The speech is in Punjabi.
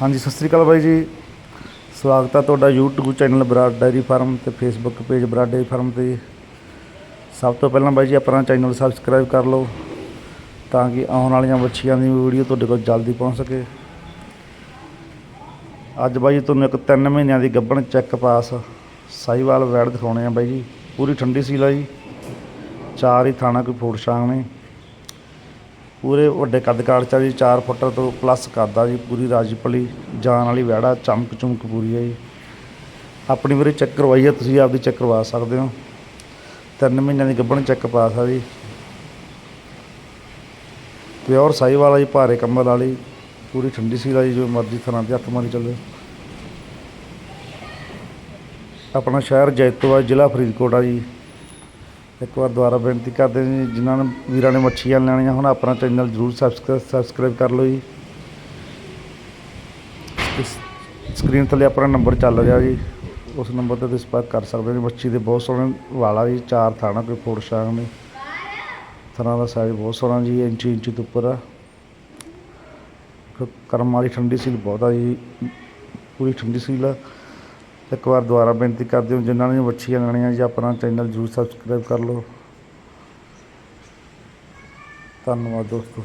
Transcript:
ਹਾਂਜੀ, ਸਤਿ ਸ੍ਰੀ ਅਕਾਲ ਬਾਈ ਜੀ। ਸਵਾਗਤ ਹੈ ਤੁਹਾਡਾ YouTube channel Brar dairy farm ਤੇ Facebook page Brar dairy farm ਤੇ। ਸਭ ਤੋਂ ਪਹਿਲਾਂ ਬਾਈ ਜੀ, ਆਪਣਾ ਚੈਨਲ ਸਬਸਕ੍ਰਾਈਬ ਕਰ ਲਓ ਤਾਂ ਕਿ ਆਉਣ ਵਾਲੀਆਂ ਬੱਚੀਆਂ ਦੀ ਵੀਡੀਓ ਤੁਹਾਡੇ ਕੋਲ ਜਲਦੀ ਪਹੁੰਚ ਸਕੇ। ਅੱਜ ਬਾਈ ਜੀ, ਤੁਹਾਨੂੰ ਇੱਕ 3 ਮਹੀਨਿਆਂ ਦੀ ਗੱਬਣ ਚੈੱਕ ਪਾਸ ਸਾਈਵਾਲ ਵੈੜ ਦਿਖਾਉਣੇ ਆ ਬਾਈ ਜੀ। ਪੂਰੀ ਠੰਡੀ ਸੀਲ ਆ ਜੀ। ਚਾਰ ਹੀ ਥਾਣਾ ਕੋਈ ਫੂਡ ਸ਼ਾਂਗ ਨੇ। ਪੂਰੇ ਵੱਡੇ ਕੱਦ ਕਾਠ ਚ ਆ ਜੀ 4 ਫੁੱਟ ਤੋਂ ਪਲੱਸ ਕਰਦਾ ਜੀ, ਪੂਰੀ ਰਾਜਪਲੀ ਜਾਨ ਵਾਲੀ ਵਹਿੜਾ ਚਮਕ ਚੁਮਕ ਪੂਰੀ ਹੈ ਜੀ। ਆਪਣੀ ਵੀਰੇ ਚੈੱਕ ਕਰਵਾਈ ਹੈ ਤੁਸੀਂ ਆਪਦੀ ਚੈੱਕ ਕਰਵਾ ਸਕਦੇ ਹੋ। ਤਿੰਨ ਮਹੀਨਿਆਂ ਦੀ ਗੱਭਣ ਚੈੱਕ ਪਾਸ ਆ ਜੀ। ਪਿਓਰ ਸਾਈ ਵਾਲਾ ਜੀ, ਭਾਰੇ ਕੰਬਲ ਵਾਲੀ, ਪੂਰੀ ਠੰਡੀ ਸੀ ਜੀ, ਜੋ ਮਰਜ਼ੀ ਥਾਂ ਤੇ ਹੱਥ ਮਾਰੀ ਚੱਲੇ। ਆਪਣਾ ਸ਼ਹਿਰ ਜੈਤੋ ਆ ਜ਼ਿਲ੍ਹਾ ਫਰੀਦਕੋਟ ਆ ਜੀ। ਇੱਕ ਵਾਰ ਦੁਬਾਰਾ ਬੇਨਤੀ ਕਰਦੇ ਜੀ, ਜਿਨ੍ਹਾਂ ਨੇ ਵੀਰਾਂ ਨੇ ਮੱਛੀਆਂ ਲੈਣੀਆਂ ਹੁਣ, ਆਪਣਾ ਚੈਨਲ ਜਰੂਰ ਸਬਸਕ੍ਰਾਈਬ ਕਰ ਲਓ ਜੀ। ਇਸ ਸਕਰੀਨ ਥੱਲੇ ਆਪਣਾ ਨੰਬਰ ਚੱਲ ਰਿਹਾ ਜੀ। ਉਸ ਨੰਬਰ ਤੇ ਤੁਸੀਂ ਸੰਪਰਕ ਕਰ ਸਕਦੇ ਹੋ ਜੀ। ਮੱਛੀ ਦੇ ਬਹੁਤ ਸੋਹਣੇ ਵਾਲਾ ਜੀ, ਚਾਰ ਥਾਣਾ ਕੋਈ ਫੋੜ ਸ਼ਾਂਗ ਨੇ। ਥਣਾ ਦਾ ਸਾਈਜ਼ ਬਹੁਤ ਸੋਹਣਾ ਜੀ, ਇੰਚੀ ਇੰਚੀ ਤੋਂ ਉੱਪਰ ਆ। ਕਰਮ ਵਾਲੀ ਠੰਡੀ ਸੀਲ ਬਹੁਤ ਆ ਜੀ। ਪੂਰੀ ਠੰਡੀ ਸੀਲ ਆ। ਇੱਕ ਵਾਰ ਦੁਬਾਰਾ ਬੇਨਤੀ ਕਰਦੇ ਹਾਂ, ਜਿਨ੍ਹਾਂ ਨੇ ਵੱਛੀਆਂ ਲੈਣੀਆਂ ਜੀ, ਆਪਣਾ ਚੈਨਲ ਜਰੂਰ ਸਬਸਕ੍ਰਾਈਬ ਕਰ ਲਓ। ਧੰਨਵਾਦ ਦੋਸਤੋ।